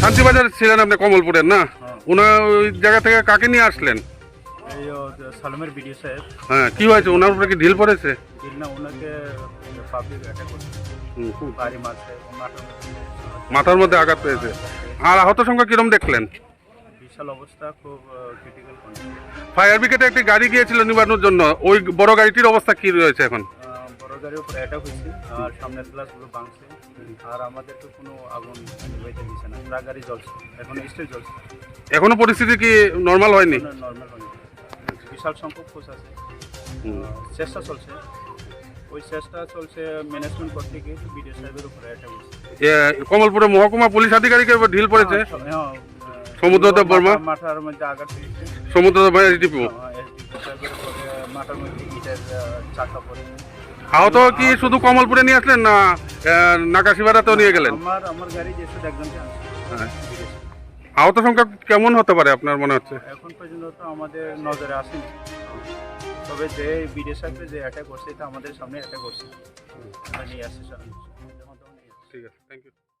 শান্তিবাজার ছিলেন আপনি কমলপুরের না? ওনার ওই জায়গা থেকে কাকে নিয়ে আসলেন? এই সাহেব। হ্যাঁ কি হয়েছে? ওনার উপরে কি ঢিল পড়েছে? না ওনাকে পাবলিক অ্যাটাক করছে। ও মাথার মধ্যে আঘাত পেয়েছে। আর আহত সংখ্যা কিরম দেখলেন? বিশাল অবস্থা খুব ক্রিটিক্যাল ফায়ার ব্রিগেডে একটি গাড়ি গিয়েছিল নিবানোর জন্য। ওই বড় গাড়িটির অবস্থা কি রয়েছে এখন? গাড়ির উপরে অ্যাটাক হয়েছে আর সামনের গ্লাসগুলো ভাঙছে। আর আমাদের তো কোনো আগুন নিভাইতে দিচ্ছে না। ট্রাক গাড়ি জ্বলছে এখন স্টিল জ্বলছে। এখনও পরিস্থিতি কি নর্মাল হয়নি? নর্মাল হয়নি। বিশাল সংখ্যক ফোর্স আছে। চেষ্টা চলছে। ওই চেষ্টা চলছে ম্যানেজমেন্ট করতে গিয়ে বিডিও সাহেবের উপরে অ্যাটাক হয়েছে। কমলপুরে মহকুমা পুলিশ আধিকারিকের উপর ঢিল পড়েছে? হ্যাঁ, হ্যাঁ, সমুদ্রদেব বর্মা? মাথার মধ্যে আঘাত পেয়েছে। সমুদ্র এসডিপি? এসডিপি সাহেবের উপরে মাথার মধ্যে ইটের চাকা পড়ে আহত কি শুধু কমলপুরে নিয়ে আসলেন না নাকাশিবাড়াতেও নিয়ে গেলেন? আমার আমার গাড়ি যে শুধু একজনকে আনছে হ্যাঁ। আহত সংখ্যা কেমন হতে পারে আপনার মনে হচ্ছে? এখন পর্যন্ত তো আমাদের নজরে আসেনি। তবে যে বিদেশ সাহেবের যে অ্যাটাক করছে এটা আমাদের সামনে অ্যাটাক করছে। নিয়ে আসছে ঠিক আছে থ্যাংক ইউ